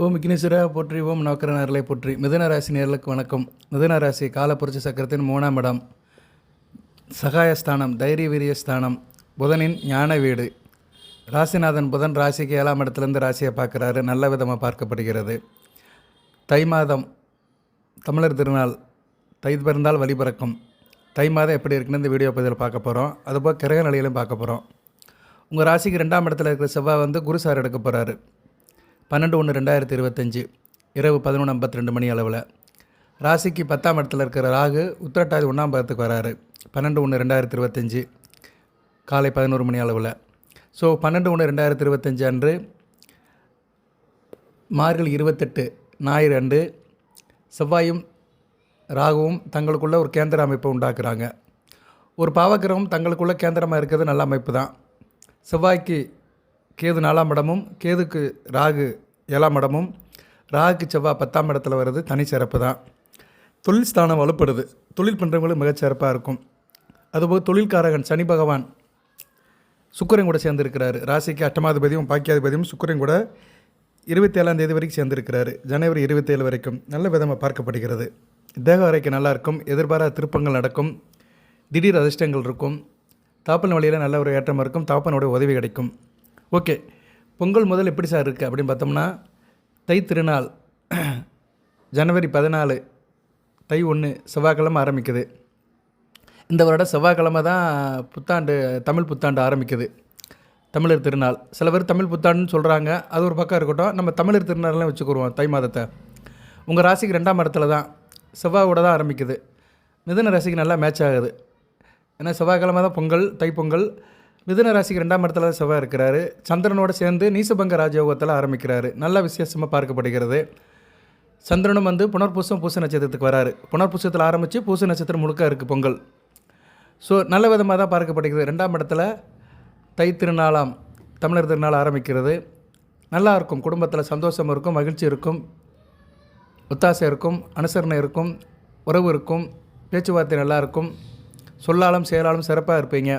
ஓம் விக்னேஸ்வரா போற்றி ஓம் நவக்கர போற்றி. மிதுன ராசி நேர்களுக்கு வணக்கம். மிதுன ராசி காலப்புரட்சி சக்கரத்தின் மூணாம் இடம். சகாயஸ்தானம் தைரிய வீரியஸ்தானம் புதனின் ஞான வீடு. ராசிநாதன் புதன் ராசிக்கு ஏழாம் இடத்துலேருந்து ராசியை பார்க்குறாரு. நல்ல விதமாக பார்க்கப்படுகிறது. தை மாதம் தமிழர் திருநாள் தை பிறந்தால் வழி பிறக்கும். தை மாதம் எப்படி இருக்குன்னு இந்த வீடியோ பதிவில் பார்க்க போகிறோம் அதுபோல் கிரக நிலையிலும் பார்க்க போகிறோம் உங்கள் ராசிக்கு ரெண்டாம் இடத்துல இருக்கிற செவ்வாய் வந்து குரு சார் எடுக்க போகிறாரு பன்னெண்டு ஒன்று ரெண்டாயிரத்தி இருபத்தஞ்சி இரவு பதினொன்று ஐம்பத்தி ரெண்டு மணி அளவில். ராசிக்கு பத்தாம் இடத்துல இருக்கிற ராகு உத்திரட்டாதி ஒன்றாம் பாதத்துக்கு வராரு. பன்னெண்டு ஒன்று ரெண்டாயிரத்தி இருபத்தஞ்சி காலை பதினோரு மணி அளவில். ஸோ பன்னெண்டு ஒன்று ரெண்டாயிரத்தி இருபத்தஞ்சி அன்று மார்கழி இருபத்தெட்டு ஞாயிறு அன்று செவ்வாயும் ராகுவும் தங்களுக்குள்ள ஒரு கேந்திர அமைப்பை உண்டாக்குறாங்க. ஒரு பாவக்கிரகம் தங்களுக்குள்ள கேந்திரமாக இருக்கிறது நல்ல அமைப்பு தான். செவ்வாய்க்கு கேது நாலாம் இடமும் கேதுக்கு ராகு ஏழாம் இடமும் ராகுக்கு செவ்வாய் பத்தாம் இடத்துல வர்றது தனி சிறப்பு தான். தொழில் ஸ்தானம் வலுப்படுது. தொழில் பண்ணுறவங்களும் மிகச்சிறப்பாக இருக்கும். அதுபோல் தொழில்காரகன் சனி பகவான் சுக்கரன் கூட சேர்ந்துருக்கிறாரு. ராசிக்கு அட்டமாதிபதியும் பாக்கியாதிபதியும் சுக்கிரன் கூட இருபத்தேழாம் தேதி வரைக்கும் சேர்ந்திருக்கிறாரு. ஜனவரி இருபத்தேழு வரைக்கும் நல்ல விதமாக பார்க்கப்படுகிறது. தேக வரைக்கு நல்லா இருக்கும். எதிர்பாராத திருப்பங்கள் நடக்கும். திடீர் அதிர்ஷ்டங்கள் இருக்கும். தாப்பன் வழியில் நல்ல ஒரு ஏற்றமாக இருக்கும். தாப்பனோட உதவி கிடைக்கும். ஓகே. பொங்கல் முதல் எப்படி சார் இருக்குது அப்படின்னு பார்த்தோம்னா தை திருநாள் ஜனவரி பதினாலு தை ஒன்று செவ்வாய்க்கிழமை ஆரம்பிக்குது. இந்த வருடம் செவ்வாய்க்கிழமை தான் புத்தாண்டு தமிழ் புத்தாண்டு ஆரம்பிக்குது. தமிழர் திருநாள். சில பேர் தமிழ் புத்தாண்டுன்னு சொல்கிறாங்க அது ஒரு பக்கம் இருக்கட்டும். நம்ம தமிழர் திருநாள்லாம் வச்சுக்கிடுவோம் தை மாதத்தை. உங்கள் ராசிக்கு ரெண்டாம் இடத்துல தான் செவ்வாயோட தான் ஆரம்பிக்குது. மிதன ராசிக்கு நல்லா மேட்ச் ஆகுது. ஏன்னா செவ்வாய்க்கிழமை தான் பொங்கல் தைப்பொங்கல் மிதுன ராசிக்கு ரெண்டாம் இடத்துல தான் செவ்வாய் இருக்கிறாரு. சந்திரனோடு சேர்ந்து நீசபங்க ராஜயோகத்தில் ஆரம்பிக்கிறாரு. நல்ல விசேஷமாக பார்க்கப்படுகிறது. சந்திரனும் வந்து புனர்பூசம் பூச நட்சத்திரத்துக்கு வராரு. புனர்பூசத்தில் ஆரம்பித்து பூச நட்சத்திரம் முழுக்க இருக்குது பொங்கல். ஸோ நல்ல விதமாக தான் பார்க்கப்படுகிறது. ரெண்டாம் இடத்துல தை திருநாளாம் தமிழர் திருநாள் ஆரம்பிக்கிறது. நல்லா இருக்கும். குடும்பத்தில் சந்தோஷம் இருக்கும் மகிழ்ச்சி இருக்கும் ஒத்தாசை இருக்கும் அனுசரணை இருக்கும் உறவு இருக்கும் பேச்சுவார்த்தை நல்லா இருக்கும். சொல்லாலும் செயலாலும் சிறப்பாக இருப்பீங்க.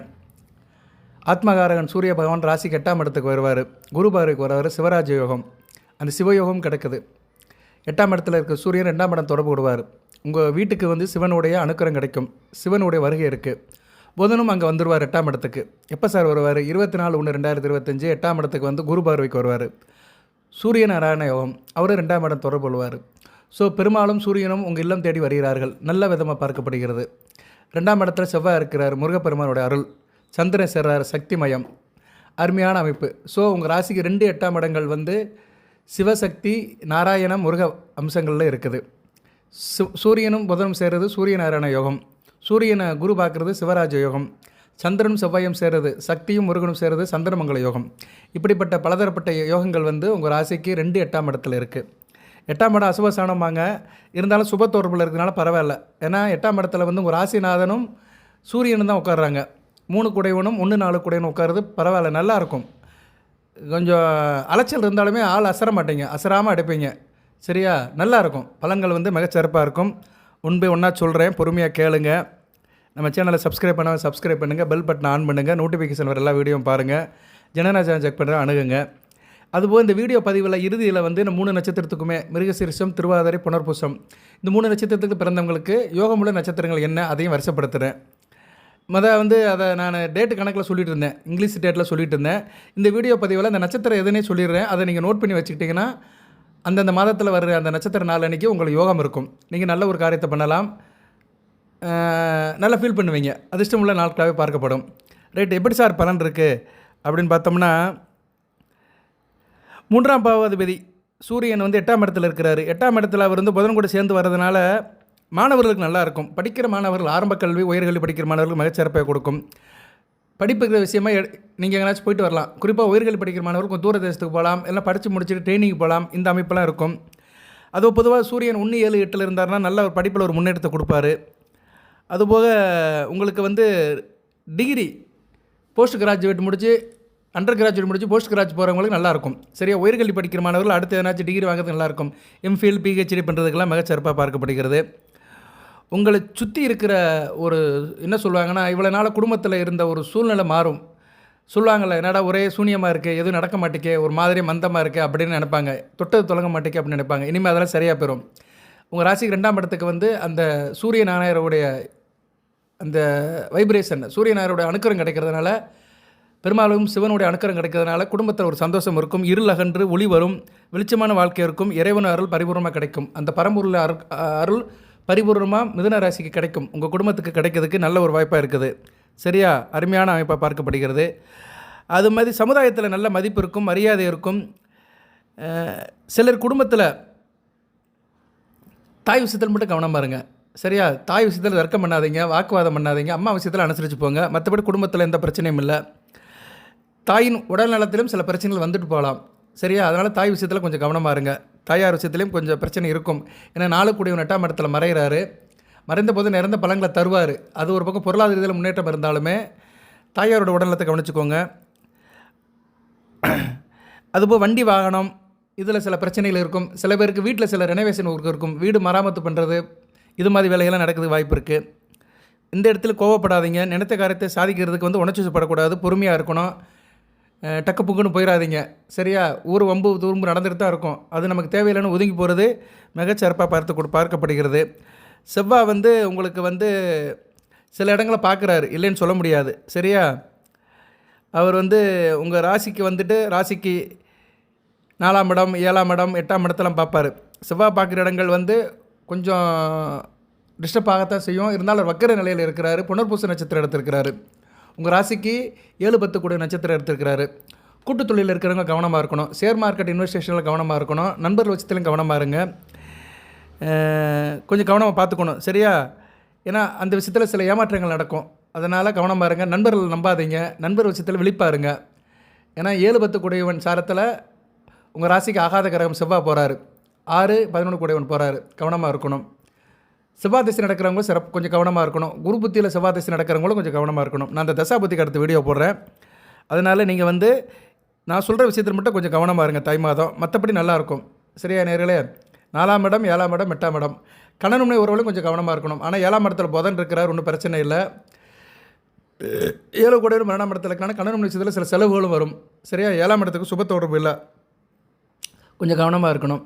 ஆத்மகாரகன் சூரிய பகவான் ராசிக்கு எட்டாம் இடத்துக்கு வருவார். குரு பாருக்கு வருவார் சிவராஜ யோகம். அந்த சிவயோகம் கிடக்குது. எட்டாம் இடத்துல இருக்க சூரியன் ரெண்டாம் இடம் தொடர்பு விடுவார் உங்கள் வீட்டுக்கு வந்து சிவனுடைய அனுக்கிரம் கிடைக்கும். சிவனுடைய வருகை இருக்குது புதனும் அங்கே வந்துடுவார் எட்டாம் இடத்துக்கு. எப்போ சார் வருவார்? இருபத்தி நாலு ஒன்று ரெண்டாயிரத்தி இருபத்தஞ்சு எட்டாம் இடத்துக்கு வந்து குரு பார்வைக்கு வருவார். சூரிய நாராயண யோகம். அவரும் ரெண்டாம் இடம் தொடர்பு கொள்வார். ஸோ பெரும்பாலும் சூரியனும் உங்கள் இல்லம் தேடி வருகிறார்கள். நல்ல விதமாக பார்க்கப்படுகிறது. ரெண்டாம் இடத்துல செவ்வாய் இருக்கிறார். முருகப்பெருமானோட அருள். சந்திரன் சேர்றார் சக்திமயம். அருமையான அமைப்பு. ஸோ உங்கள் ராசிக்கு ரெண்டு எட்டாம் இடங்கள் வந்து சிவசக்தி நாராயணம் முருக அம்சங்களில் இருக்குது. சு சூரியனும் புதனும் சேர்றது சூரிய நாராயண யோகம். சூரியனை குரு பார்க்குறது சிவராஜ யோகம். சந்திரனும் செவ்வாயும் சேர்றது சக்தியும் முருகனும் சேர்றது சந்திரமங்கல யோகம். இப்படிப்பட்ட பலதரப்பட்ட யோகங்கள் வந்து உங்கள் ராசிக்கு ரெண்டு எட்டாம் இடத்துல இருக்குது எட்டாம் இடம் அசுபசானமாங்க இருந்தாலும் சுப தொடர்பில் இருக்கிறனால பரவாயில்ல. ஏன்னா எட்டாம் இடத்துல வந்து உங்கள் ராசிநாதனும் சூரியனும் தான் உட்காடுறாங்க மூணு குடைவனும் ஒன்று நாலு குடைவனும் உட்காருது. பரவாயில்ல நல்லா இருக்கும். கொஞ்சம் அலைச்சல் இருந்தாலுமே ஆள் அசர மாட்டீங்க. அசராமல் அடிப்பீங்க. சரியா? நல்லா இருக்கும். பலன்கள் வந்து மிகச்சிறப்பாக இருக்கும். உண்மை ஒன்றா சொல்கிறேன் பொறுமையாக கேளுங்க. நம்ம சேனலை சப்ஸ்கிரைப் பண்ண சப்ஸ்கிரைப் பண்ணுங்கள் பெல் பட்டன் ஆன் பண்ணுங்கள் நோட்டிஃபிகேஷன் வர எல்லா வீடியோவும் பாருங்கள் ஜனநாயகம் செக் பண்ணுற அணுகுங்க. அதுபோல் இந்த வீடியோ பதிவில் இறுதியில் வந்து இந்த மூணு நட்சத்திரத்துக்குமே மிருகசீரிசம் திருவாதிரை புனர்பூசம். இந்த மூணு நட்சத்திரத்துக்கு பிறந்தவங்களுக்கு யோகமுள்ள நட்சத்திரங்கள் என்ன? அதையும் வருஷப்படுத்துகிறேன் மொதல் வந்து அதை நான் டேட்டு கணக்கில் சொல்லிட்டு இருந்தேன் இங்கிலீஷ் டேட்டில் சொல்லிட்டு இருந்தேன் இந்த வீடியோ பதிவில் அந்த நட்சத்திரம் எதுனே சொல்லிடுறேன். அதை நீங்கள் நோட் பண்ணி வச்சுக்கிட்டிங்கன்னா அந்தந்த மாதத்தில் வர்ற அந்த நட்சத்திர நாள் அன்றைக்கி உங்களுக்கு யோகம் இருக்கும். நீங்கள் நல்ல ஒரு காரியத்தை பண்ணலாம். நல்லா ஃபீல் பண்ணுவீங்க. அதிர்ஷ்டமுள்ள நாட்களாகவே பார்க்கப்படும். ரைட் எப்படி சார் பலன் இருக்குது அப்படின்னு பார்த்தோம்னா மூன்றாம் பாவாதிபதி சூரியன் வந்து எட்டாம் இடத்துல இருக்கிறாரு. எட்டாம் இடத்துல அவர் வந்து புதன் கூட சேர்ந்து வர்றதுனால மாணவர்களுக்கு நல்லா இருக்கும் படிக்கிற மாணவர்கள் ஆரம்ப கல்வி உயர்கல்வி படிக்கிற மாணவர்களுக்கு மிகச்சிறப்பை கொடுக்கும். படிப்புக்கிற விஷயமா நீங்கள் எங்கேனாச்சும் போயிட்டு வரலாம். குறிப்பாக உயர்கல்வி படிக்கிற மாணவர்கள் தூர தேசத்துக்கு போகலாம். எல்லாம் படித்து முடிச்சுட்டு ட்ரைனிங் போகலாம். இந்த அமைப்பெல்லாம் இருக்கும். அது பொதுவாக சூரியன் ஒன்று ஏழு எட்டில் இருந்தாருன்னா நல்ல ஒரு படிப்பில் ஒரு முன்னேற்றத்தை கொடுப்பாரு. அதுபோக உங்களுக்கு வந்து டிகிரி போஸ்ட் கிராஜுவேட் முடித்து அண்டர் கிராஜுவேட் முடிச்சு போஸ்ட் கிராஜ் போகிறவங்களுக்கு நல்லாயிருக்கும். சரியா? உயர்கல்வி படிக்கிற மாணவர்கள் அடுத்து எதனாச்சும் டிகிரி வாங்குறது நல்லாயிருக்கும். எம்ஃபில் பிஹெச்டி பண்ணுறதுக்கெல்லாம் மிகச்சிறப்பாக பார்க்கப்படுகிறது. உங்களை சுற்றி இருக்கிற ஒரு என்ன சொல்லுவாங்கன்னா இவ்வளோ நாள் குடும்பத்தில் இருந்த ஒரு சூழ்நிலை மாறும். சொல்லுவாங்கள்ல என்னடா ஒரே சூனியமாக இருக்குது எதுவும் நடக்க மாட்டேக்கே ஒரு மாதிரி மந்தமாக இருக்குது அப்படின்னு நினைப்பாங்க. தொட்டது தொடங்க மாட்டேக்கே அப்படின்னு நினைப்பாங்க. இனிமேல் அதெல்லாம் சரியாக பெறும் உங்கள் ராசிக்கு ரெண்டாம் இடத்துக்கு வந்து அந்த சூரிய நாராயணருடைய அந்த வைப்ரேஷன் சூரிய நாராயணருடைய அணுக்கரம் கிடைக்கிறதுனால பெரும்பாலும் சிவனுடைய அணுக்கரம் கிடைக்கிறதுனால குடும்பத்தில் ஒரு சந்தோஷம் இருக்கும். இருள் அகன்று ஒளி வரும். வெளிச்சமான வாழ்க்கை இருக்கும். இறைவன் அருள் பரிபூர்ணமாக கிடைக்கும். அந்த பரம்பூரில் அருள் அருள் பரிபூர்ணமாக மிதுன ராசிக்கு கிடைக்கும். உங்கள் குடும்பத்துக்கு கிடைக்கிறதுக்கு நல்ல ஒரு வாய்ப்பாக இருக்குது. சரியா? அருமையான அமைப்பாக பார்க்கப்படுகிறது. அது மாதிரி சமுதாயத்தில் நல்ல மதிப்பு இருக்கும் மரியாதை இருக்கும். சிலர் குடும்பத்தில் தாய் விஷயத்தில் மட்டும் கவனமாக இருங்க. சரியா? தாய் விஷயத்தில் தர்க்கம் பண்ணாதீங்க வாக்குவாதம் பண்ணாதீங்க அம்மா விஷயத்தில் அனுசரித்து போங்க. மற்றபடி குடும்பத்தில் எந்த பிரச்சனையும் இல்லை. தாயின் உடல் நலத்திலும் சில பிரச்சனைகள் வந்துட்டு போகலாம். சரியா? அதனால் தாய் விஷயத்தில் கொஞ்சம் கவனமாக இருங்க. தாயார் விஷயத்துலையும் கொஞ்சம் பிரச்சனை இருக்கும். ஏன்னா நாளுக்குடியவன் எட்டாம் இடத்துல மறைகிறாரு மறைந்த போது நிறந்த பலன்களை தருவார். அது ஒரு பக்கம் பொருளாதார ரீதியில் முன்னேற்றம் இருந்தாலுமே தாயாரோட உடல்நலத்தை கவனிச்சுக்கோங்க. அதுபோல் வண்டி வாகனம் இதில் சில பிரச்சனைகள் இருக்கும். சில பேருக்கு வீட்டில் சில ரெனோவேஷன் ஒர்க் இருக்கும். வீடு மராமத்து பண்ணுறது இது மாதிரி வேலையெல்லாம் நடக்கிறதுக்கு வாய்ப்பு இருக்குது இந்த இடத்துல கோவப்படாதீங்க. நினைத்த காரியத்தை சாதிக்கிறதுக்கு வந்து உணர்ச்சி படக்கூடாது பொறுமையாக இருக்கணும். டக்கு புக்குன்னு போயிடாதீங்க சரியா? ஊர் வம்பு தூம்பு நடந்துட்டு தான் இருக்கும். அது நமக்கு தேவையில்லைன்னு ஒதுங்கி போகிறது மிகச்சிறப்பாக பார்த்து கொடு பார்க்கப்படுகிறது. செவ்வாய் வந்து உங்களுக்கு வந்து சில இடங்களை பார்க்குறாரு இல்லைன்னு சொல்ல முடியாது. சரியா? அவர் வந்து உங்கள் ராசிக்கு வந்துட்டு ராசிக்கு நாலாம் இடம் ஏழாம் இடம் எட்டாம் இடத்தெல்லாம் பார்ப்பார் செவ்வாய் பார்க்குற இடங்கள் வந்து கொஞ்சம் டிஸ்டர்ப் ஆகத்தான் செய்யும். இருந்தாலும் வக்கர நிலையில் இருக்கிறாரு. புனர்பூச நட்சத்திரம் எடுத்திருக்கிறாரு உங்கள் ராசிக்கு ஏழு பத்து கூட நட்சத்திரம் எடுத்திருக்கிறாரு. கூட்டுத் தொழிலில் இருக்கிறவங்க கவனமாக இருக்கணும். ஷேர் மார்க்கெட் இன்வெஸ்டேஷனில் கவனமாக இருக்கணும். நண்பர்கள் வச்சத்திலும் கவனமாக இருங்க. கொஞ்சம் கவனமாக பார்த்துக்கணும். சரியா? ஏன்னா அந்த விஷயத்தில் சில ஏமாற்றங்கள் நடக்கும். அதனால் கவனமாக இருங்க. நண்பர்கள் நம்பாதீங்க. நண்பர் விஷயத்தில் விழிப்பாருங்க ஏன்னா ஏழு பத்து குடையவன் சாரத்தில் உங்கள் ராசிக்கு ஆகாத கிரகம் செவ்வாய் போகிறாரு ஆறு பதினொன்று குடையவன் போகிறாரு கவனமாக இருக்கணும். செவ்வாய் திசை நடக்கிறவங்க சிறப்பு கொஞ்சம் கவனமாக இருக்கணும். குரு புத்தியில் செவ்வாய் திசை நடக்கிறவங்களும் கொஞ்சம் கவனமாக இருக்கணும். நான் அந்த தசா புத்திக்கு அடுத்த வீடியோ போடுறேன். அதனால் நீங்கள் வந்து நான் சொல்கிற விஷயத்தில் மட்டும் கொஞ்சம் கவனமாக இருங்க தை மாதம். மற்றபடி நல்லாயிருக்கும் சரியா நேர்களே? நாலாம் இடம் ஏழாம் இடம் எட்டாம் இடம். கணவனுடைய உறவுகளும் கொஞ்சம் கவனமாக இருக்கணும். ஆனால் ஏழாம் இடத்துல புதன் இருக்கிறார் ஒன்றும் பிரச்சனை இல்லை. ஏழு கூட மரணம் இடத்துல இருக்கான கணவன் விஷயத்தில் சில செலவுகளும் வரும். சரியா? ஏழாம் இடத்துக்கு சுப தொடர்பு இல்லை. கொஞ்சம் கவனமாக இருக்கணும்.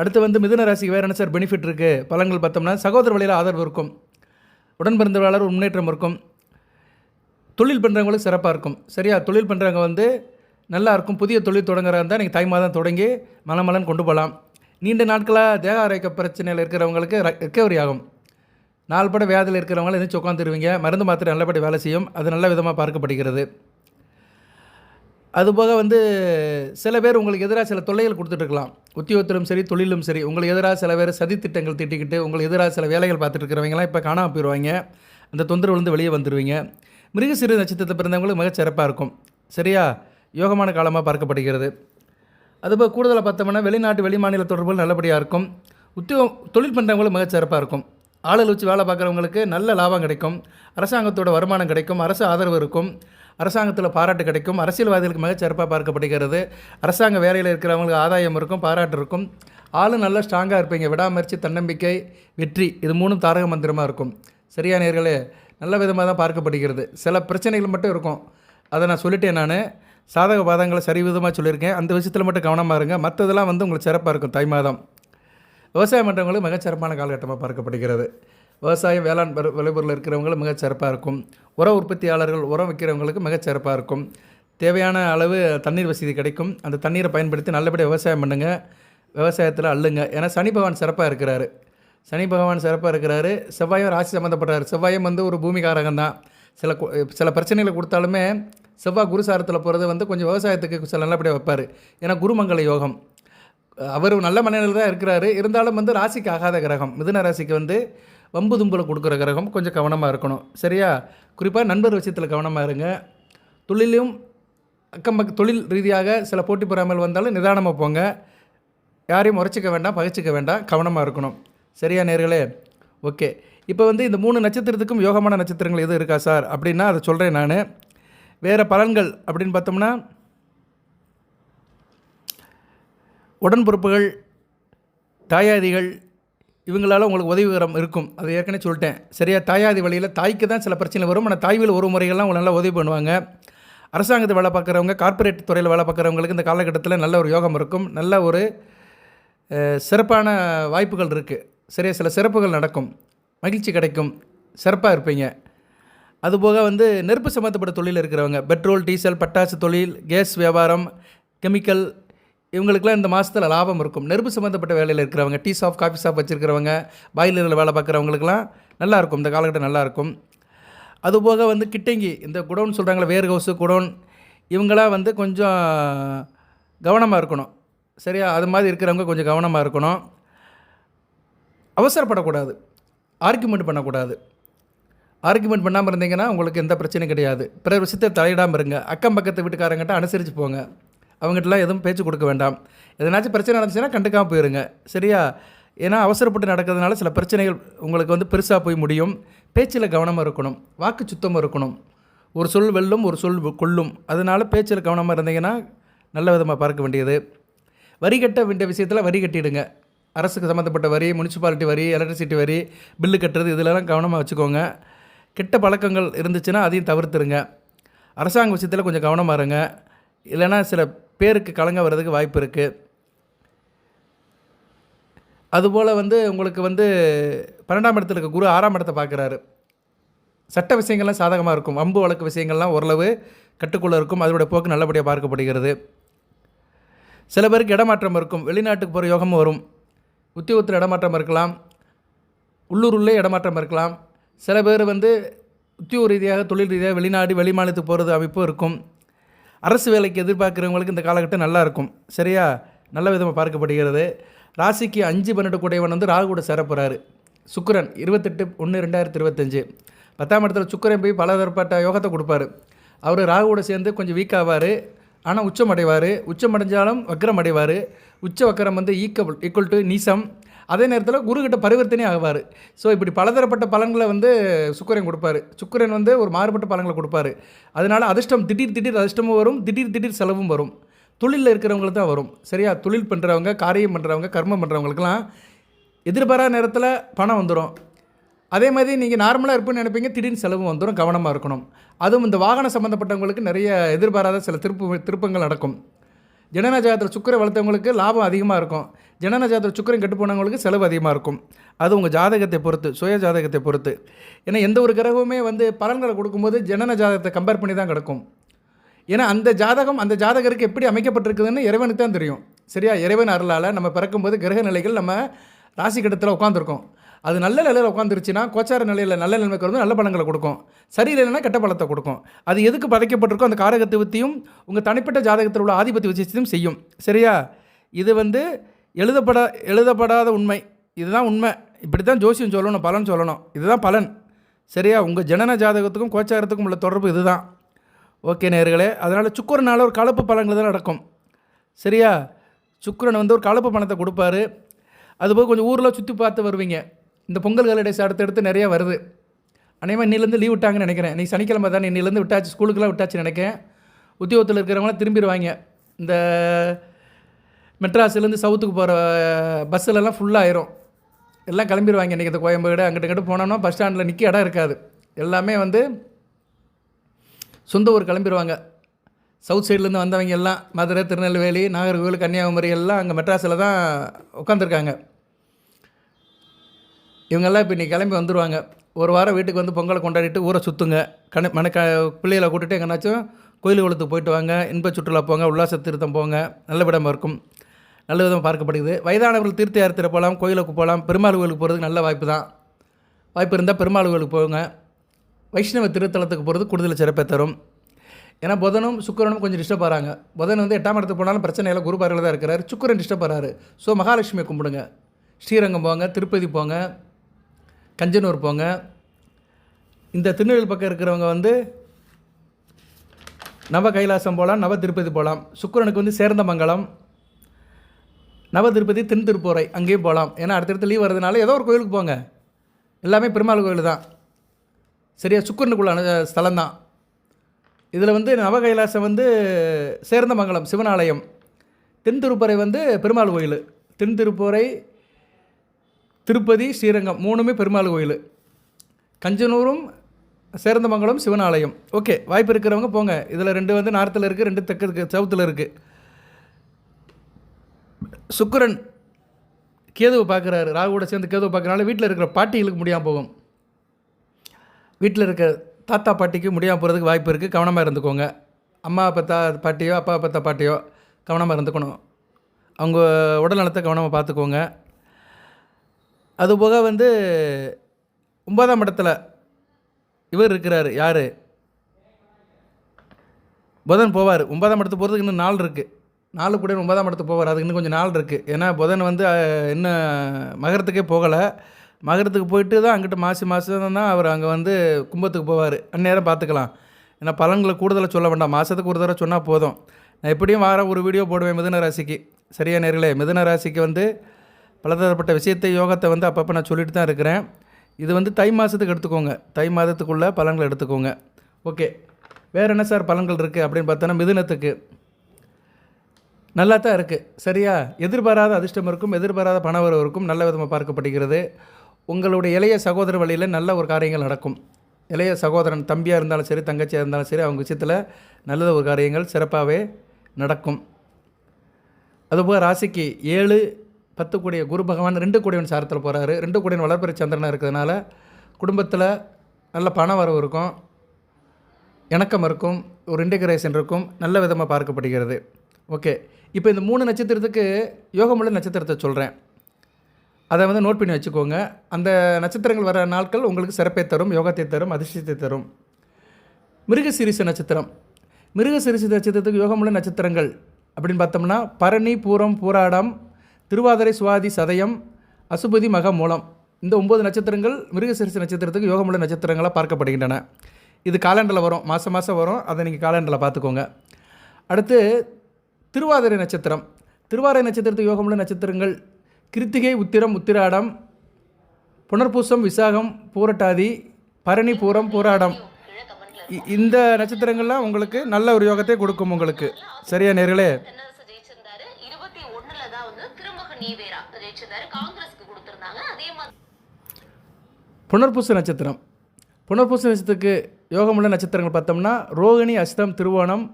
அடுத்து வந்து மிதுன ராசிக்கு வேறு என்ன சார் பெனிஃபிட் இருக்குது பலன்கள் பார்த்தோம்னா சகோதர வழியில் ஆதரவு இருக்கும். உடன் பிறந்தவர்களால் ஒரு முன்னேற்றம் இருக்கும். தொழில் பண்ணுறவங்களுக்கு சிறப்பாக இருக்கும். சரியா? தொழில் பண்ணுறவங்க வந்து நல்லா இருக்கும். புதிய தொழில் தொடங்குறாக இருந்தால் நீங்கள் தை மாதம் தொடங்கி மலமலன் கொண்டு போகலாம் நீண்ட நாட்களாக தேக ஆரோக்கிய பிரச்சனையில் இருக்கிறவங்களுக்கு ரெக்கவரி ஆகும். நாள்பட வியாதியில் இருக்கிறவங்களும் எதிர்த்து உட்காந்துருவீங்க மருந்து மாத்திரை நல்லபடி வேலை செய்யும். அது நல்ல விதமாக பார்க்கப்படுகிறது. அதுபோக வந்து சில பேர் உங்களுக்கு எதிராக சில தொல்லைகள் கொடுத்துட்ருக்கலாம். உத்தியோகத்திலும் சரி தொழிலும் சரி உங்களுக்கு எதிராக சில பேர் சதி திட்டங்கள் திட்டிக்கிட்டு உங்களுக்கு எதிராக சில வேலைகள் பார்த்துட்டு இருக்கிறவங்களாம் இப்போ காணாமல் போயிடுவாங்க அந்த தொந்தரவுலேருந்து வெளியே வந்துடுவீங்க மிருகசிறு நட்சத்திரத்தை பிறந்தவங்களுக்கு மிகச்சிறப்பாக இருக்கும். சரியா? யோகமான காலமாக பார்க்கப்படுகிறது. அதுபோல் கூடுதலாக பார்த்தோம்னா வெளிநாட்டு வெளிமாநில தொடர்புகள் நல்லபடியாக இருக்கும். உத்தியோகம் தொழில் பண்ணுறவங்களும் மிகச்சிறப்பாக இருக்கும். ஆளுகள் வச்சு வேலை பார்க்குறவங்களுக்கு நல்ல லாபம் கிடைக்கும். அரசாங்கத்தோட வருமானம் கிடைக்கும். அரசு ஆதரவு இருக்கும். அரசாங்கத்தில் பாராட்டு கிடைக்கும். அரசியல்வாதிகளுக்கு மிகச்சிறப்பாக பார்க்கப்படுகிறது. அரசாங்க வேலையில் இருக்கிறவங்களுக்கு ஆதாயம் இருக்கும் பாராட்டு இருக்கும். ஆளும் நல்லா ஸ்ட்ராங்காக இருப்பீங்க. விடாமுயற்சி தன்னம்பிக்கை வெற்றி இது மூணும் தாரக மந்திரமாக இருக்கும். சரியா நேர்களே நல்ல விதமாக தான் பார்க்கப்படுகிறது. சில பிரச்சனைகள் மட்டும் இருக்கும். அதை நான் சொல்லிட்டேன் நான். சாதக பாதங்களை சரிவிதமாக சொல்லியிருக்கேன். அந்த விஷயத்தில் மட்டும் கவனமாக இருங்க. மற்றதெல்லாம் வந்து உங்களுக்கு சிறப்பாக இருக்கும். தை மாதம். விவசாயம் பண்ணுறவங்களுக்கு மிகச்சிறப்பான காலகட்டமாக பார்க்கப்படுகிறது. விவசாயம் வேளாண் விளைபொருள் இருக்கிறவங்களுக்கு மிகச்சிறப்பாக இருக்கும். உர உற்பத்தியாளர்கள் உரம் விற்கிறவங்களுக்கு மிகச்சிறப்பாக இருக்கும். தேவையான அளவு தண்ணீர் வசதி கிடைக்கும். அந்த தண்ணீரை பயன்படுத்தி நல்லபடியாக விவசாயம் பண்ணுங்கள் விவசாயத்தில் அள்ளுங்க. ஏன்னா சனி பகவான் சிறப்பாக இருக்கிறாரு. சனி பகவான் சிறப்பாக இருக்கிறாரு. செவ்வாயும் ராசி சம்மந்தப்பட்டார் செவ்வாயும் வந்து ஒரு பூமிகாரகம் தான். சில சில பிரச்சனைகளை கொடுத்தாலுமே செவ்வாய் குருசாரத்தில் போகிறது வந்து கொஞ்சம் விவசாயத்துக்கு சில நல்லபடியாக வைப்பார். ஏன்னா குருமங்கல யோகம். அவர் நல்ல மனநிலையில் தான் இருக்கிறாரு. இருந்தாலும் வந்து ராசிக்கு ஆகாத கிரகம். மிதுன ராசிக்கு வந்து வம்பு கொடுக்குற கிரகம் கொஞ்சம் கவனமாக இருக்கணும். சரியா? குறிப்பாக நண்பர் விஷயத்தில் கவனமாக இருங்க. தொழிலும் அக்கம் பக்க தொழில் ரீதியாக சில போட்டி பொறாமல் வந்தாலும் நிதானமாக போங்க. யாரையும் முறைச்சிக்க வேண்டாம் பகைச்சிக்க வேண்டாம் கவனமாக இருக்கணும். சரியா நேர்களே? ஓகே. இப்போ வந்து இந்த மூணு நட்சத்திரத்துக்கும் யோகமான நட்சத்திரங்கள் எதுவும் இருக்கா சார்? அப்படின்னா அதை சொல்கிறேன் நான். வேறு பலன்கள் அப்படின்னு பார்த்தோம்னா உடன்பொறுப்புகள் தாயாதிகள் இவங்களால் உங்களுக்கு உதவிகரம் இருக்கும். அது ஏற்கனவே சொல்லிட்டேன். சரியா? தாயாதி வழியில் தாய்க்கு தான் சில பிரச்சனை வரும். ஆனால் தாய் வழி ஒரு முறைகள்லாம் உங்களை நல்லா உதவி பண்ணுவாங்க. அரசாங்கத்தில் வேலை பார்க்குறவங்க கார்ப்பரேட் துறையில் வேலை பார்க்குறவங்களுக்கு இந்த காலகட்டத்தில் நல்ல ஒரு யோகம் இருக்கும். நல்ல ஒரு சிறப்பான வாய்ப்புகள் இருக்குது சரியா? சில சிறப்புகள் நடக்கும். மகிழ்ச்சி கிடைக்கும். சிறப்பாக இருப்பீங்க. அதுபோக வந்து நெருப்பு சம்மந்தப்பட்ட தொழில் இருக்கிறவங்க. பெட்ரோல் டீசல் பட்டாசு தொழில் கேஸ் வியாபாரம் கெமிக்கல் இவங்களுக்குலாம் இந்த மாதத்தில் லாபம் இருக்கும். நெருப்பு சம்மந்தப்பட்ட வேலையில் இருக்கிறவங்க டீ ஷாப் காஃபி ஷாப் வச்சுருக்கிறவங்க பாய்லரில் வேலை பார்க்குறவங்களுக்குலாம் நல்லாயிருக்கும் இந்த காலகட்டம் நல்லாயிருக்கும் அதுபோக வந்து கிட்டங்கி இந்த குடோன் சொல்கிறாங்களே வேர் ஹவுஸு குடோன் இவங்களாம் வந்து கொஞ்சம் கவனமாக இருக்கணும். சரியா? அது மாதிரி இருக்கிறவங்க கொஞ்சம் கவனமாக இருக்கணும். அவசரப்படக்கூடாது. ஆர்குமெண்ட் பண்ணக்கூடாது. ஆர்குமெண்ட் பண்ணாமல் இருந்தீங்கன்னா உங்களுக்கு எந்த பிரச்சனையும் கிடையாது. பிறர் விஷயத்தை தலையிடாமல் இருங்க. அக்கம் பக்கத்து வீட்டுக்காரங்கிட்ட அனுசரித்து போங்க. அவங்ககிட்டலாம் எதுவும் பேச்சு கொடுக்க வேண்டாம். எதனாச்சும் பிரச்சனை நடந்துச்சுன்னா கண்டுக்காமல் போயிருங்க. சரியா? ஏன்னா அவசரப்பட்டு நடக்கிறதுனால சில பிரச்சனைகள் உங்களுக்கு வந்து பெருசாக போய் முடியும். பேச்சில் கவனமாக இருக்கணும். வாக்கு சுத்தமாக இருக்கணும். ஒரு சொல் வெல்லும் ஒரு சொல் கொள்ளும். அதனால் பேச்சில் கவனமாக இருந்தீங்கன்னா நல்ல விதமாக பார்க்க வேண்டியது. வரி கட்ட வேண்டிய விஷயத்தில் வரி கட்டிடுங்க. அரசுக்கு சம்மந்தப்பட்ட வரி முனிசிபாலிட்டி வரி எலக்ட்ரிசிட்டி வரி பில்லு கட்டுறது இதிலலாம் கவனமாக வச்சுக்கோங்க. கெட்ட பழக்கங்கள் இருந்துச்சுன்னா அதையும் தவிர்த்துருங்க. அரசாங்க விஷயத்தில் கொஞ்சம் கவனமாக இருங்க. இல்லைன்னா சில பேருக்கு கலங்க வர்றதுக்கு வாய்ப்பு இருக்குது அதுபோல் வந்து உங்களுக்கு வந்து பன்னெண்டாம் இடத்துல இருக்க குரு ஆறாம் இடத்தை பார்க்குறாரு. சட்ட விஷயங்கள்லாம் சாதகமாக இருக்கும். அம்பு வழக்கு விஷயங்கள்லாம் ஓரளவு கட்டுக்குள்ளே இருக்கும். அதனுடைய போக்கு நல்லபடியாக பார்க்கப்படுகிறது. சில பேருக்கு இடமாற்றம் இருக்கும். வெளிநாட்டுக்கு போகிற யோகமும் வரும். உத்தியோகத்தில் இடமாற்றம் இருக்கலாம். உள்ளூருள்ளே இடமாற்றம் இருக்கலாம். சில பேர் வந்து உத்தியோக ரீதியாக தொழில் ரீதியாக வெளிநாடு வெளிமாநிலத்துக்கு போகிறது அமைப்பும் இருக்கும். அரசு வேலைக்கு எதிர்பார்க்குறவங்களுக்கு இந்த காலகட்டம் நல்லா இருக்கும் சரியா? நல்ல விதமாக பார்க்கப்படுகிறது. ராசிக்கு அஞ்சு பன்னெண்டு கூடையவன் வந்து ராகு கூட சேரப்போகிறாரு சுக்கிரன் இருபத்தெட்டு ஒன்று ரெண்டாயிரத்தி இருபத்தஞ்சு. பத்தாம் இடத்துல சுக்கரன் போய் பல தரப்பட்ட யோகத்தை கொடுப்பாரு. அவர் ராகுவோட சேர்ந்து கொஞ்சம் வீக் ஆவார். ஆனால் உச்சம் அடைவார். உச்சம் அடைஞ்சாலும் வக்கரம் அடைவார். உச்ச வக்கரம் வந்து ஈக்குவல் ஈக்குவல் டு நீசம். அதே நேரத்தில் குருக்கிட்ட பரிவர்த்தனை ஆவார். ஸோ இப்படி பலதரப்பட்ட பலன்களை வந்து சுக்கரன் கொடுப்பாரு. சுக்கரன் வந்து ஒரு மாறுபட்ட பலன்களை கொடுப்பாரு. அதனால் அதிர்ஷ்டம் திடீர் திடீர் அதிர்ஷ்டமும் வரும் திடீர் திடீர் செலவும் வரும். தொழிலில் இருக்கிறவங்களுக்கு தான் வரும். சரியா? தொழில் பண்ணுறவங்க காரியம் பண்ணுறவங்க கர்மம் பண்ணுறவங்களுக்குலாம் எதிர்பாராத நேரத்தில் பணம் வந்துடும் அதே மாதிரி நீங்கள் நார்மலாக இருப்புன்னு நினைப்பீங்க திடீர்னு செலவு வந்துடும் கவனமாக இருக்கணும். அதுவும் இந்த வாகனம் சம்மந்தப்பட்டவங்களுக்கு நிறைய எதிர்பாராத சில திருப்பு திருப்பங்கள் நடக்கும். ஜனன ஜாதகத்தில் சுக்கரை வளர்த்தவங்களுக்கு லாபம் அதிகமாக இருக்கும். ஜனன ஜாதகத்தில் சுக்கரம் கெட்டு போனவங்களுக்கு செலவு அதிகமாக இருக்கும். அது உங்கள் ஜாதகத்தை பொறுத்து சுய ஜாதகத்தை பொறுத்து. ஏன்னா எந்த ஒரு கிரகமுமே வந்து பலன்களை கொடுக்கும்போது ஜனன ஜாதகத்தை கம்பேர் பண்ணி தான் கிடக்கும். ஏன்னா அந்த ஜாதகம் அந்த ஜாதகருக்கு எப்படி அமைக்கப்பட்டிருக்குதுன்னு இறைவனுக்கு தான் தெரியும். சரியா? இறைவன் அருளால் நம்ம பிறக்கும்போது கிரக நிலைகள் நம்ம ராசி கட்டத்தில் உட்காந்துருக்கோம் அது நல்ல நிலையில் உட்காந்துருச்சுன்னா கோச்சார நிலையில் நல்ல நிலைமைக்கு வந்து நல்ல பழங்களை கொடுக்கும். சரியில்லைன்னா கெட்ட பலத்தை கொடுக்கும். அது எதுக்கு பதைக்கப்பட்டிருக்கோ அந்த காரகத்துவத்தையும் உங்கள் தனிப்பட்ட ஜாதகத்தில் உள்ள ஆதிபத்திய விஷயத்தையும் செய்யும். சரியா? இது வந்து எழுதப்பட எழுதப்படாத உண்மை. இதுதான் உண்மை. இப்படி தான் ஜோசியம் சொல்லணும் பலன் சொல்லணும். இதுதான் பலன். சரியா? உங்கள் ஜனன ஜாதகத்துக்கும் கோச்சாரத்துக்கும் உள்ள தொடர்பு இதுதான். ஓகே நேர்களே அதனால் சுக்கரனால் ஒரு கலப்பு பலன்கள் தான் நடக்கும். சரியா? சுக்கரன் வந்து ஒரு கலப்பு பணத்தை கொடுப்பாரு. அதுபோக கொஞ்சம் ஊரில் சுற்றி பார்த்து வருவீங்க. இந்த பொங்கல் ஹாலிடேஸ் அடுத்தடுத்து நிறையா வருது. அநேகமாக இன்னிலேருந்து லீவ் விட்டாங்கன்னு நினைக்கிறேன். நீ சனிக்கிழமை தானே இன்னிலேருந்து விட்டாச்சு ஸ்கூலுக்குலாம் விட்டாச்சு நினைக்கிறேன். உத்தியோகத்தில் இருக்கிறவங்களாம் திரும்பிடுவாங்க இந்த மெட்ராஸ்லேருந்து சவுத்துக்கு போகிற பஸ்ஸிலலாம் ஃபுல்லாகிடும் எல்லாம் கிளம்பிடுவாங்க இன்றைக்கி இந்த கோயம்பேடு அங்கிட்ட கிட்ட போனோம்னா பஸ் ஸ்டாண்டில் நிற்க இடம் இருக்காது. எல்லாமே வந்து சொந்த ஊர் கிளம்பிடுவாங்க சவுத் சைட்லேருந்து வந்தவங்க எல்லாம் மதுரை திருநெல்வேலி நாகர்கோவில் கன்னியாகுமரி எல்லாம் அங்கே மெட்ராஸில் தான் உட்காந்துருக்காங்க இவங்கெல்லாம் இப்போ இன்றைக்கி கிளம்பி வந்துடுவாங்க ஒரு வாரம் வீட்டுக்கு வந்து பொங்கலை கொண்டாடிட்டு ஊரை சுற்றுங்க கண மனக்க பிள்ளைகளை கூட்டிகிட்டு எங்கேனாச்சும் கோயில் குளத்துக்கு போயிட்டு வாங்க. இன்ப சுற்றுலா போங்க உல்லாச திருத்தம் போங்க. நல்ல விடமாக இருக்கும். நல்ல விதமாக பார்க்கப்படுகிறது. வயதானவர்கள் தீர்த்த யாத்திரை போகலாம் கோயிலுக்கு போகலாம் பெருமாள் கோயிலுக்கு போகிறதுக்கு நல்ல வாய்ப்பு தான். வாய்ப்பு இருந்தால் பெருமாள் கோயிலுக்கு போங்க. வைஷ்ணவ திருத்தலத்துக்கு போகிறது கூடுதல் சிறப்பை தரும். ஏன்னா புதனும் சுக்கரனும் கொஞ்சம் டிஸ்டர்ப் ஆகிறாங்க புதன் வந்து எட்டாம் இடத்துக்கு போனாலும் பிரச்சனை இல்லை. குரு தான் இருக்கிறார். சுக்கரன் டிஸ்டர்ப் ஆகிறாரு ஸோ மகாலட்சுமியை கும்பிடுங்க. ஸ்ரீரங்கம் போங்க திருப்பதி போங்க. கஞ்சனூர் போங்க. இந்த திருநெல்வேலி பக்கம் இருக்கிறவங்க வந்து நவ கைலாசம் போகலாம் நவ திருப்பதி போகலாம் சுக்கிரனுக்கு வந்து சேர்ந்தமங்கலம் நவ திருப்பதி தென் திருப்பூரை அங்கேயும் போகலாம் ஏன்னா அடுத்தடுத்து லீவ் வரதுனால ஏதோ ஒரு கோயிலுக்கு போங்க. எல்லாமே பெருமாள் கோயில் தான் சரியா? சுக்கிரனுக்குள்ளான ஸ்தலம் தான் இதில் வந்து நவ கைலாசம் வந்து சேர்ந்தமங்கலம் சிவனாலயம். தென் திருப்பறை வந்து பெருமாள் கோயில். தென் திருப்பூரை திருப்பதி ஸ்ரீரங்கம் மூணுமே பெருமாள் கோயில். கஞ்சனூரும் சேர்ந்தமங்கலம் சிவன் ஆலயம் ஓகே வாய்ப்பு இருக்கிறவங்க போங்க. இதில் ரெண்டு வந்து நார்த்தில் இருக்குது ரெண்டு தெற்கு இருக்குது சவுத்தில் இருக்குது சுக்கரன் கேதுவை பார்க்குறாரு. ராகுவோட சேர்ந்து கேதுவை பார்க்குறனால வீட்டில் இருக்கிற பாட்டிகளுக்கு முடியாமல் போகும். வீட்டில் இருக்கிற தாத்தா பாட்டிக்கு முடியாமல் போகிறதுக்கு வாய்ப்பு இருக்குது கவனமாக இருந்துக்கோங்க. அம்மா பார்த்தா பாட்டியோ அப்பா பார்த்தா பாட்டியோ கவனமாக இருந்துக்கணும். அவங்க உடல் நலத்தை கவனமாக பார்த்துக்கோங்க. அதுபோக வந்து ஒன்பதாம் இடத்துல இவர் இருக்கிறார். யார்? புதன் போவார். ஒன்பதாம் இடத்துக்கு போகிறதுக்கு இன்னும் நாள் இருக்குது நாலு கூட ஒன்பதாம் இடத்துக்கு போவார். அதுக்கு இன்னும் கொஞ்சம் நாள் இருக்குது ஏன்னா புதன் வந்து இன்னும் மகரத்துக்கே போகலை. மகரத்துக்கு போயிட்டு தான் அங்கிட்ட மாசி மாதம் தான் அவர் அங்கே வந்து கும்பத்துக்கு போவார். அந்நேரம் பார்த்துக்கலாம். ஏன்னா பலன்களை கூடுதலாக சொல்ல வேண்டாம். மாதத்துக்கு ஒரு தடவை சொன்னால் போதும். நான் எப்படியும் வாரம் ஒரு வீடியோ போடுவேன் மிதுன ராசிக்கு. சரியா நேர்களே? மிதுன ராசிக்கு வந்து பலதரப்பட்ட விஷயத்தை யோகத்தை வந்து அப்பப்போ நான் சொல்லிட்டு தான் இருக்கிறேன். இது வந்து தை மாதத்துக்கு எடுத்துக்கோங்க. தை மாதத்துக்குள்ளே பலன்களை எடுத்துக்கோங்க. ஓகே. வேறு என்ன சார் பலன்கள் இருக்குது அப்படின்னு பார்த்தோன்னா மிதுனத்துக்கு. நல்லா தான் இருக்குது சரியா? எதிர்பாராத அதிர்ஷ்டம் இருக்கும் எதிர்பாராத பண இருக்கும் நல்ல விதமாக பார்க்கப்படுகிறது. உங்களுடைய இளைய சகோதர வழியில் நல்ல ஒரு காரியங்கள் நடக்கும். இளைய சகோதரன் தம்பியாக இருந்தாலும் சரி தங்கச்சியாக இருந்தாலும் சரி அவங்க விஷயத்தில் நல்ல ஒரு காரியங்கள் சிறப்பாகவே நடக்கும். அதுபோல் ராசிக்கு ஏழு பத்து கூடிய குரு பகவான் ரெண்டு கூடியவன் சாரத்தில் போகிறாரு ரெண்டு கூடியவன் வளர்பிறை சந்திரனாக இருக்கிறதுனால குடும்பத்தில் நல்ல பண வரவு இருக்கும். இணக்கம் இருக்கும். ஒரு இன்டிகிரேஷன் இருக்கும். நல்ல விதமாக பார்க்கப்படுகிறது. ஓகே இப்போ இந்த மூணு நட்சத்திரத்துக்கு யோகமுள்ள நட்சத்திரத்தை சொல்கிறேன் அதை வந்து நோட் பண்ணி வச்சுக்கோங்க. அந்த நட்சத்திரங்கள் வர நாட்கள் உங்களுக்கு சிறப்பை தரும் யோகத்தை தரும் அதிர்ஷ்டத்தை தரும். மிருகசிரிச நட்சத்திரம். மிருகசீரிச நட்சத்திரத்துக்கு யோகமுள்ள நட்சத்திரங்கள் அப்படின்னு பார்த்தோம்னா பரணி பூரம் பூராடம் திருவாதிரை சுவாதி சதயம் அசுபதி மக மூலம். இந்த ஒம்பது நட்சத்திரங்கள் மிருகசீரிச நட்சத்திரத்துக்கு யோகமுள்ள நட்சத்திரங்களாக பார்க்கப்படுகின்றன. இது காலண்டரில் வரும் மாதம் மாதம் வரும். அதை நீங்கள் காலண்டரில் பார்த்துக்கோங்க. அடுத்து திருவாதிரை நட்சத்திரம். திருவாதிரை நட்சத்திரத்துக்கு யோகமுள்ள நட்சத்திரங்கள் கிருத்திகை உத்திரம் உத்திராடம் புனர்பூசம் விசாகம் பூரட்டாதி பரணி பூரம் பூராடம். இ- இந்த நட்சத்திரங்கள்லாம் உங்களுக்கு நல்ல ஒரு யோகத்தை கொடுக்கும் உங்களுக்கு. சரியா நேர்களே தென்னரசு ஜெயிச்சிருந்தாரு இருபத்தி ஒண்ணுல தான் வந்து திருமுக ஜெயிச்சிருந்தாரு காங்கிரஸ்க்கு கொடுத்துருந்தாங்க அதே மாதிரி புனர்பூச நட்சத்திரம். புனர்பூச நட்சத்திரத்துக்கு யோகமுள்ள நட்சத்திரங்கள் பார்த்தோம்னா ரோகிணி அஸ்தம் திருவோணம்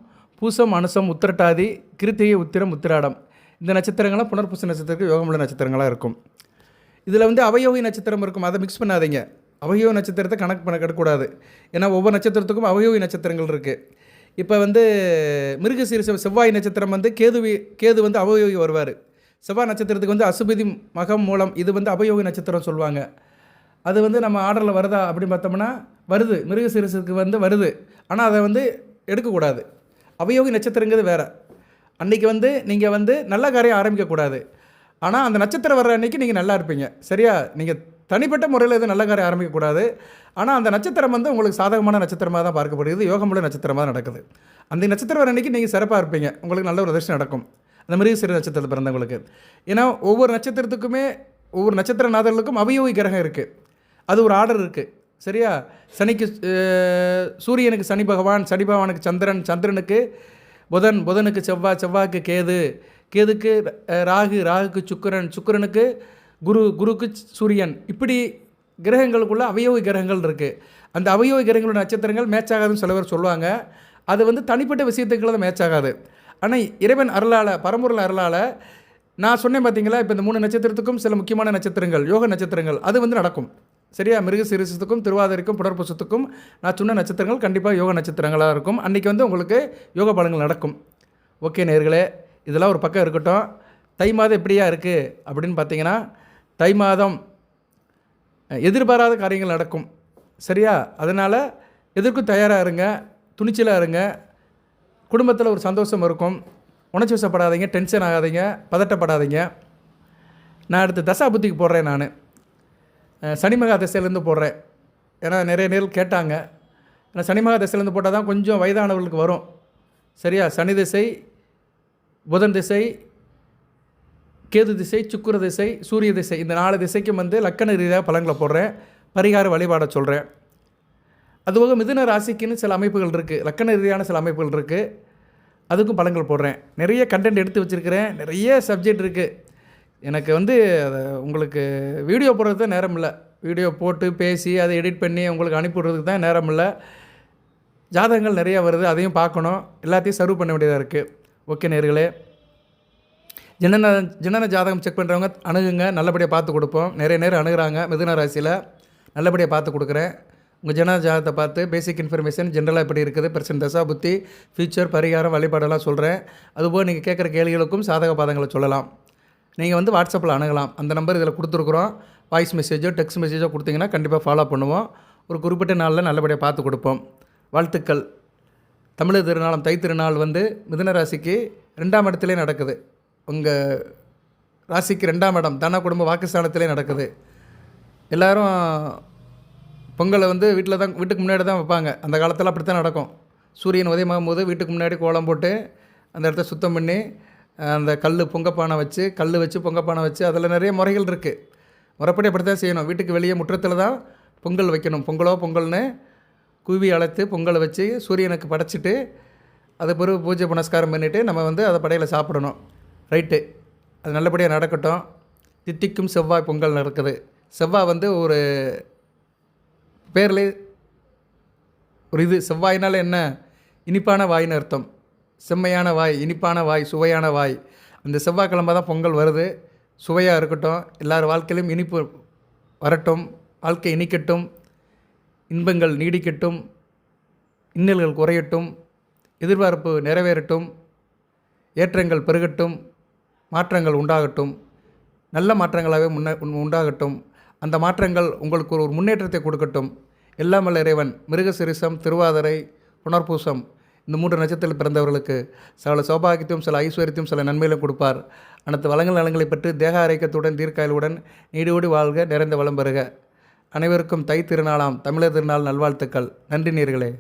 பூசம் அனுசம் உத்திரட்டாதி கிருத்திகை உத்திரம் உத்திராடம். இந்த நட்சத்திரங்கள்லாம் புனர்பூச நட்சத்திரத்துக்கு யோகமுள்ள நட்சத்திரங்களாக இருக்கும். இதில் வந்து அவயோகி நட்சத்திரம் இருக்கும். அதை மிக்ஸ் பண்ணாதீங்க. அவயோகி நட்சத்திரத்தை கணக்கு பண்ண கட்டக்கூடாது ஏன்னா ஒவ்வொரு நட்சத்திரத்துக்கும் அவயோகி நட்சத்திரங்கள் இருக்குது இப்போ வந்து மிருகசீரிச செவ்வாய் நட்சத்திரம் வந்து கேதுவி கேது வந்து அவயோகி வருவார். செவ்வாய் நட்சத்திரத்துக்கு வந்து அசுபதி மகம் மூலம் இது வந்து அபயோகி நட்சத்திரம் சொல்லுவாங்க. அது வந்து நம்ம ஆர்டரில் வருதா அப்படின்னு பார்த்தோம்னா வருது. மிருகசீரிசத்துக்கு வந்து வருது. ஆனால் அதை வந்து எடுக்கக்கூடாது. அவயோகி நட்சத்திரங்கிறது வேறு. அன்றைக்கி வந்து நீங்கள் வந்து நல்ல காரியம் ஆரம்பிக்கக்கூடாது. ஆனால் அந்த நட்சத்திரம் வர்ற அன்றைக்கி நீங்கள் நல்லா இருப்பீங்க. சரியா? நீங்கள் தனிப்பட்ட முறையில் எதுவும் நல்ல காரியம் ஆரம்பிக்கக்கூடாது. ஆனால் அந்த நட்சத்திரம் வந்து உங்களுக்கு சாதகமான நட்சத்திரமாக தான் பார்க்கப்படுகிறது. யோகமுள்ள நட்சத்திரமாக நடக்குது. அந்த நட்சத்திரம் வர அன்றைக்கி நீங்கள் சிறப்பாக இருப்பீங்க. உங்களுக்கு நல்ல ஒரு தர்ஷனம் நடக்கும். அந்த மாதிரி சிறு நட்சத்திரத்தில் பிறந்தவங்களுக்கு ஏன்னா ஒவ்வொரு நட்சத்திரத்துக்குமே ஒவ்வொரு நட்சத்திர நாதர்களுக்கும் அவயோகி கிரகம் இருக்குது அது ஒரு ஆர்டர் இருக்குது சரியா? சனிக்கு சூரியனுக்கு சனி பகவான் சனி பகவானுக்கு சந்திரன் சந்திரனுக்கு புதன் புதனுக்கு செவ்வாய் செவ்வாய்க்கு கேது கேதுக்கு ராகு ராகுக்கு சுக்கிரன் சுக்கிரனுக்கு குரு குருக்கு சூரியன். இப்படி கிரகங்களுக்குள்ள அவயோகி கிரகங்கள் இருக்குது அந்த அவயோகி கிரகங்களோட நட்சத்திரங்கள் மேட்ச் ஆகாதுன்னு சில பேர் சொல்லுவாங்க. அது வந்து தனிப்பட்ட விஷயத்துக்குள்ள தான் மேட்ச் ஆகாது. ஆனால் இறைவன் அருளால் பரம்பொருள் அருளால் நான் சொன்னேன் பார்த்தீங்களா இப்போ இந்த மூணு நட்சத்திரத்துக்கும் சில முக்கியமான நட்சத்திரங்கள் யோக நட்சத்திரங்கள் அது வந்து நடக்கும். சரியா? மிருக சிறுசத்துக்கும் திருவாதிரைக்கும் புனர்பூசத்துக்கும் நான் சொன்ன நட்சத்திரங்கள் கண்டிப்பாக யோக நட்சத்திரங்களாக இருக்கும். அன்றைக்கி வந்து உங்களுக்கு யோக பலங்கள் நடக்கும். ஓகே நேர்களே இதெல்லாம் ஒரு பக்கம் இருக்கட்டும். தை மாதம் எப்படியா இருக்குது அப்படின்னு பார்த்தீங்கன்னா தை மாதம் எதிர்பாராத காரியங்கள் நடக்கும். சரியா? அதனால் எதற்கும் தயாராக இருங்க துணிச்சலாக இருங்க குடும்பத்தில் ஒரு சந்தோஷம் இருக்கும். உணர்ச்சி வசப்படாதீங்க டென்ஷன் ஆகாதீங்க பதட்டப்படாதீங்க. நான் அடுத்து தசா புத்திக்கு போடுறேன் நான். சனிமகா திசையிலேருந்து போடுறேன். ஏன்னா நிறைய நேரில் கேட்டாங்க. ஏன்னா சனிமகா திசையிலேருந்து போட்டால் தான் கொஞ்சம் வயதானவர்களுக்கு வரும். சரியா? சனி திசை புதன் திசை கேது திசை சுக்குர திசை சூரிய திசை. இந்த நாலு திசைக்கும் வந்து லக்கண ரீதியாக பலன்களை போடுறேன். பரிகார வழிபாட சொல்கிறேன் அதுபோக மிதுன ராசிக்குன்னு சில அமைப்புகள் இருக்குது லக்கண ரீதியான சில அமைப்புகள் இருக்குது அதுக்கும் பலன்கள் போடுறேன். நிறைய கண்டென்ட் எடுத்து வச்சுருக்கிறேன். நிறைய சப்ஜெக்ட் இருக்குது எனக்கு வந்து அதை உங்களுக்கு வீடியோ போடுறது தான் நேரம் இல்லை. வீடியோ போட்டு பேசி அதை எடிட் பண்ணி உங்களுக்கு அனுப்பிவிடுறதுக்கு தான் நேரம் இல்லை. ஜாதகங்கள் நிறையா வருது. அதையும் பார்க்கணும். எல்லாத்தையும் சர்வ் பண்ண வேண்டியதாக இருக்குது ஓகே நேர்களே ஜனன ஜனன ஜாதகம் செக் பண்ணுறவங்க அணுகுங்க. நல்லபடியாக பார்த்து கொடுப்போம். நிறைய நேரம் அணுகிறாங்க. மிதுன ராசியில் நல்லபடியாக பார்த்து கொடுக்குறேன். உங்கள் ஜன ஜாதகத்தை பார்த்து பேசிக் இன்ஃபர்மேஷன் ஜென்ரலாக எப்படி இருக்குது பிரச்சனை தசா புத்தி ஃபியூச்சர் பரிகாரம் வழிபாடெல்லாம் சொல்கிறேன் அதுபோல் நீங்கள் கேட்குற கேள்விகளுக்கும் சாதக பாதங்களை சொல்லலாம். நீங்கள் வந்து வாட்ஸ்அப்பில் அணுகலாம். அந்த நம்பர் இதில் கொடுத்துருக்குறோம். வாய்ஸ் மெசேஜோ டெக்ஸ்ட் மெசேஜோ கொடுத்தீங்கன்னா கண்டிப்பாக ஃபாலோ பண்ணுவோம். ஒரு குறிப்பிட்ட நாளில் நல்லபடியாக பார்த்து கொடுப்போம். வாழ்த்துக்கள். தமிழர் திருநாளம் தை திருநாள் வந்து மிதுன ராசிக்கு ரெண்டாம் இடத்துலே நடக்குது. உங்கள் ராசிக்கு ரெண்டாம் இடம் தன குடும்ப வாக்குஸ்தானத்திலே நடக்குது. எல்லோரும் பொங்கலை வந்து வீட்டில் தான் வீட்டுக்கு முன்னாடி தான் வைப்பாங்க. அந்த காலத்தில் அப்படி தான் நடக்கும். சூரியன் உதயமாகும் போது வீட்டுக்கு முன்னாடி கோலம் போட்டு அந்த இடத்த சுத்தம் பண்ணி அந்த கல் பொங்கப்பானை வச்சு கல் வச்சு பொங்கப்பானை வச்சு அதில் நிறைய முறைகள் இருக்குது முறைப்படி அப்படி தான் செய்யணும். வீட்டுக்கு வெளியே முற்றத்தில் தான் பொங்கல் வைக்கணும். பொங்கலோ பொங்கல்னு கூவி அழைத்து பொங்கலை வச்சு சூரியனுக்கு படைச்சிட்டு அது பிறகு பூஜை புனஸ்காரம் பண்ணிவிட்டு நம்ம வந்து அதை படையில் சாப்பிடணும். ரைட்டு. அது நல்லபடியாக நடக்கட்டும். தித்திக்கும் செவ்வாய் பொங்கல் நடக்குது. செவ்வாய் வந்து ஒரு பேர்லே ஒரு இது செவ்வாயினால் என்ன? இனிப்பான வாய்னு அர்த்தம். செம்மையான வாய் இனிப்பான வாய் சுவையான வாய். அந்த செவ்வாய்க்கிழமை தான் பொங்கல் வருது. சுவையாக இருக்கட்டும் எல்லார் வாழ்க்கையிலும் இனிப்பு வரட்டும் வாழ்க்கை இனிக்கட்டும் இன்பங்கள் நீடிக்கட்டும் இன்னல்கள் குறையட்டும் எதிர்பார்ப்பு நிறைவேறட்டும் ஏற்றங்கள் பெருகட்டும் மாற்றங்கள் உண்டாகட்டும் நல்ல மாற்றங்களாகவே முன்ன உண்டாகட்டும். அந்த மாற்றங்கள் உங்களுக்கு ஒரு முன்னேற்றத்தை கொடுக்கட்டும். எல்லாம் இறைவன் மிருகசிரிசம் திருவாதிரை புனர்பூசம் இந்த மூன்று நட்சத்திரத்தில் பிறந்தவர்களுக்கு சில சௌபாகியத்தையும் சில ஐஸ்வர்யத்தையும் சில நன்மையிலும் கொடுப்பார். அனைத்து வளங்கள் நலங்களை பெற்று தேக ஆரோக்கியத்துடன் தீர்க்காயலுடன் நீடோடி வாழ்க நிறைந்த வளம் பெறுக. அனைவருக்கும் தை திருநாளாம் தமிழர் திருநாள் நல்வாழ்த்துக்கள். நன்றி நீர்களே.